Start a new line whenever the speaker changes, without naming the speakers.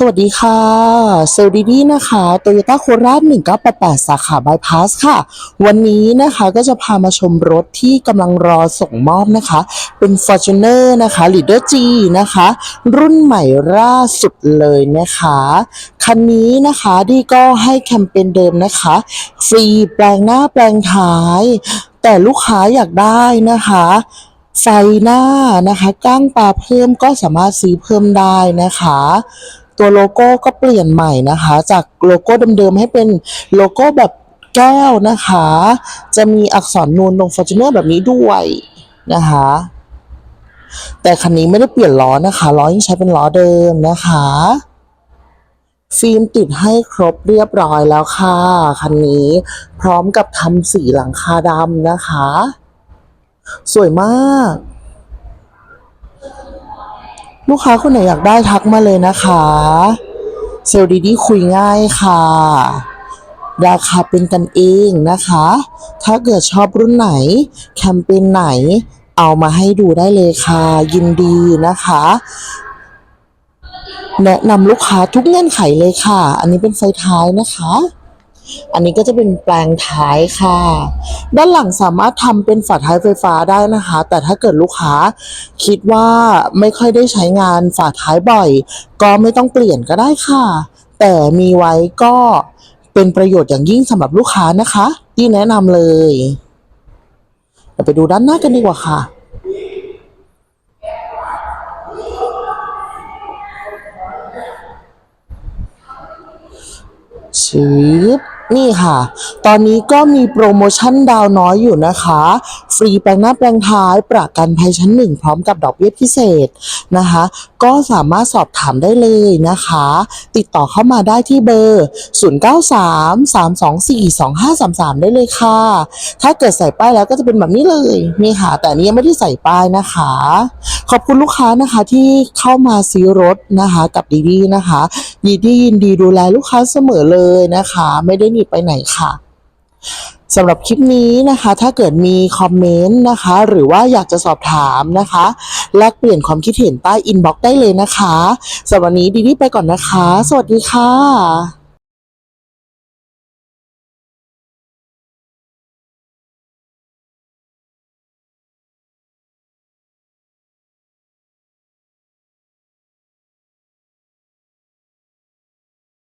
สวัสดีค่ะ เซลดีดีนะคะโตโยต้าโคราช1988 สาขาบายพาสค่ะ วันนี้นะคะก็จะพามาชมรถที่กำลังรอส่งมอบนะคะ เป็น Fortuner นะคะ Leader G นะคะ รุ่นใหม่ล่าสุดเลยนะคะ คันนี้นะคะดีก็ให้แคมเปญเดิมนะคะ ฟรีแปลงหน้าแปลงท้าย แต่ลูกค้าอยากได้นะคะไฟหน้านะคะก้างปลาเพิ่มก็สามารถซื้อเพิ่มได้นะคะ ตัวโลโก้ก็เปลี่ยนใหม่นะคะ จากโลโก้เดิมๆให้เป็นโลโก้แบบแก้วนะคะ จะมีอักษรนูนตรง Fortuner แบบนี้ด้วยนะคะ แต่คันนี้ไม่ได้เปลี่ยนล้อนะคะ ล้อยังใช้เป็นล้อเดิมนะคะ ฟิล์มติดให้ครบเรียบร้อยแล้วค่ะ คันนี้พร้อมกับทำสีหลังคาดำนะคะ สวยมาก ลูกค้าคนไหนอยากได้ทักมาเลยนะคะ เซลล์ดีๆคุยง่ายค่ะ ราคาเป็นกันเองนะคะ ถ้าเกิดชอบรุ่นไหน แคมเปญไหน เอามาให้ดูได้เลยค่ะ ยินดีนะคะแนะนำลูกค้าทุกเงื่อนไขเลยค่ะ อันนี้เป็นไฟท้ายนะคะ อันนี้ก็จะเป็นแปลงท้ายค่ะ ด้านหลังสามารถทำเป็นฝาท้ายไฟฟ้าได้นะคะ แต่ถ้าเกิดลูกค้าคิดว่าไม่ค่อยได้ใช้งานฝาท้ายบ่อย ก็ไม่ต้องเปลี่ยนก็ได้ค่ะ แต่มีไว้ก็เป็นประโยชน์อย่างยิ่งสำหรับลูกค้านะคะที่แนะนำเลยเดี๋ยวไปดูด้านหน้ากันดีกว่าค่ะชืบ นี่ค่ะ ตอนนี้ก็มีโปรโมชั่นดาวน้อยอยู่นะคะ ฟรีแปลงหน้าแปลงท้ายประกันภัยชั้นหนึ่งพร้อมกับดอกเบี้ยพิเศษนะคะ ก็สามารถสอบถามได้เลยนะคะ ติดต่อเข้ามาได้ที่เบอร์ 0933242533 ได้เลยค่ะ ถ้าเกิดใส่ป้ายแล้วก็จะเป็นแบบนี้เลยนี่ค่ะ แต่นี้ยังไม่ได้ใส่ป้ายนะคะ ขอบคุณลูกค้านะคะที่เข้ามาซื้อรถนะคะกับดีดีนะคะดีดียินดีดูแลลูกค้าเสมอเลยนะคะ ไม่ได้หนีไปไหนค่ะสำหรับคลิปนี้นะคะ ถ้าเกิดมีคอมเมนต์นะคะ หรือว่าอยากจะสอบถามนะคะ แลกเปลี่ยนความคิดเห็นใต้อินบ็อกซ์ได้เลยนะคะสำหรับวันนี้ดีดีไปก่อนนะคะ สวัสดีค่ะ